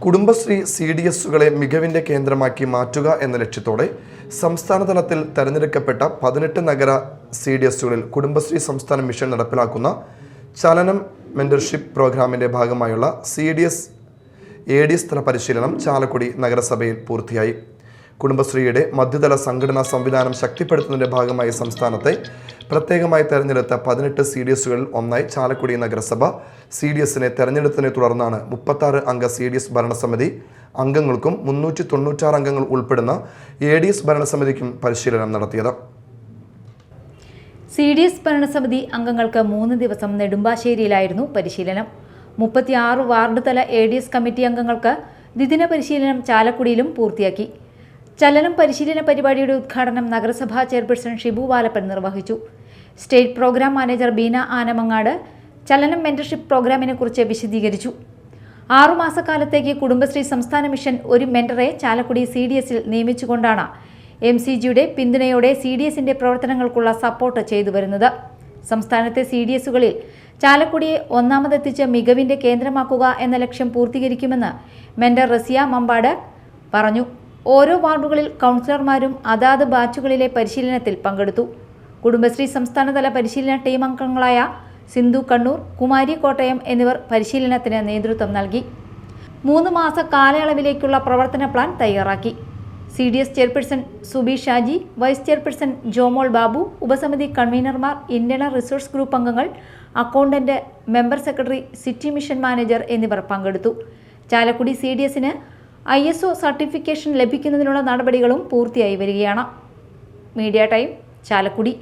Kudumbashree C D എസുകളെ മികവിന്റെ കേന്ദ്രമാക്കി മാറ്റുക എന്ന ലക്ഷ്യത്തോടെ സംസ്ഥാന തലത്തിൽ തെരഞ്ഞെടുക്കപ്പെട്ട പതിനെട്ട് നഗര സി ഡി എസുകളിൽ കുടുംബശ്രീ സംസ്ഥാന മിഷൻ നടപ്പിലാക്കുന്ന ചലനം മെന്റർഷിപ്പ് പ്രോഗ്രാമിന്റെ ഭാഗമായുള്ള C D S A D S തല പരിശീലനം ചാലക്കുടി നഗരസഭയിൽ പൂർത്തിയായി. കുടുംബശ്രീയുടെ മധ്യതല സംഘടനാ സംവിധാനം ശക്തിപ്പെടുത്തുന്നതിന്റെ ഭാഗമായി സംസ്ഥാനത്തെ പ്രത്യേകമായി തെരഞ്ഞെടുത്ത പതിനെട്ട് സി ഡി എസുകളിൽ ഒന്നായി ചാലക്കുടി നഗരസഭ സി ഡി എസിനെ തെരഞ്ഞെടുത്തതിനെ തുടർന്നാണ് മുപ്പത്താറ് അംഗ സി ഡി എസ് ഭരണസമിതി അംഗങ്ങൾക്കും മുന്നൂറ്റി തൊണ്ണൂറ്റാറ് അംഗങ്ങൾ ഉൾപ്പെടുന്ന എ ഡി എസ് ഭരണസമിതിക്കും പരിശീലനം നടത്തിയത്. സി ഡി എസ് ഭരണസമിതി അംഗങ്ങൾക്ക് മൂന്ന് ദിവസം നെടുമ്പാശ്ശേരിയിലായിരുന്നു പരിശീലനം. മുപ്പത്തിയാറ് വാർഡ് തല എ ഡി എസ് കമ്മിറ്റി അംഗങ്ങൾക്ക് ദ്വിദിന പരിശീലനം ചാലക്കുടിയിലും പൂർത്തിയാക്കി. ചലനം പരിശീലന പരിപാടിയുടെ ഉദ്ഘാടനം നഗരസഭാ ചെയർപേഴ്സൺ ഷിബു വാലപ്പൻ നിർവഹിച്ചു. State program manager Beena Anamangad Chalanam mentorship പ്രോഗ്രാമിനെ കുറിച്ച് വിശദീകരിച്ചു. ആറുമാസക്കാലത്തേക്ക് കുടുംബശ്രീ സംസ്ഥാന മിഷൻ ഒരു മെന്ററെ ചാലക്കുടി സി ഡി എസിൽ നിയമിച്ചുകൊണ്ടാണ് എം സി ജിയുടെ പിന്തുണയോടെ സി ഡി എസിന്റെ പ്രവർത്തനങ്ങൾക്കുള്ള സപ്പോർട്ട് ചെയ്തു വരുന്നത്. സംസ്ഥാനത്തെ സി ഡി എസുകളിൽ ചാലക്കുടിയെ ഒന്നാമതെത്തിച്ച് മികവിന്റെ കേന്ദ്രമാക്കുക എന്ന ലക്ഷ്യം പൂർത്തീകരിക്കുമെന്ന് മെന്റർ റസിയ മമ്പാട് പറഞ്ഞു. ഓരോ വാർഡുകളിൽ കൗൺസിലർമാരും അതാത് ബാച്ചുകളിലെ പരിശീലനത്തിൽ പങ്കെടുത്തു. കുടുംബശ്രീ സംസ്ഥാനതല പരിശീലന ടീം അംഗങ്ങളായ സിന്ധു കണ്ണൂർ കുമാരി കോട്ടയം എന്നിവർ പരിശീലനത്തിന് നേതൃത്വം നൽകി. മൂന്ന് മാസ കാലയളവിലേക്കുള്ള പ്രവർത്തന പ്ലാൻ തയ്യാറാക്കി. C D S chairperson Subi Shaji vice chairperson Jomol Babu ഉപസമിതി കൺവീനർമാർ ഇന്ത്യൻ റിസോഴ്സ് ഗ്രൂപ്പ് അംഗങ്ങൾ accountant member secretary city mission manager എന്നിവർ പങ്കെടുത്തു. ചാലക്കുടി സി ഡി എസിന് ഐ എസ് ഒ സർട്ടിഫിക്കേഷൻ ലഭിക്കുന്നതിനുള്ള നടപടികളും പൂർത്തിയായി വരികയാണ്. Media time Chalakudy.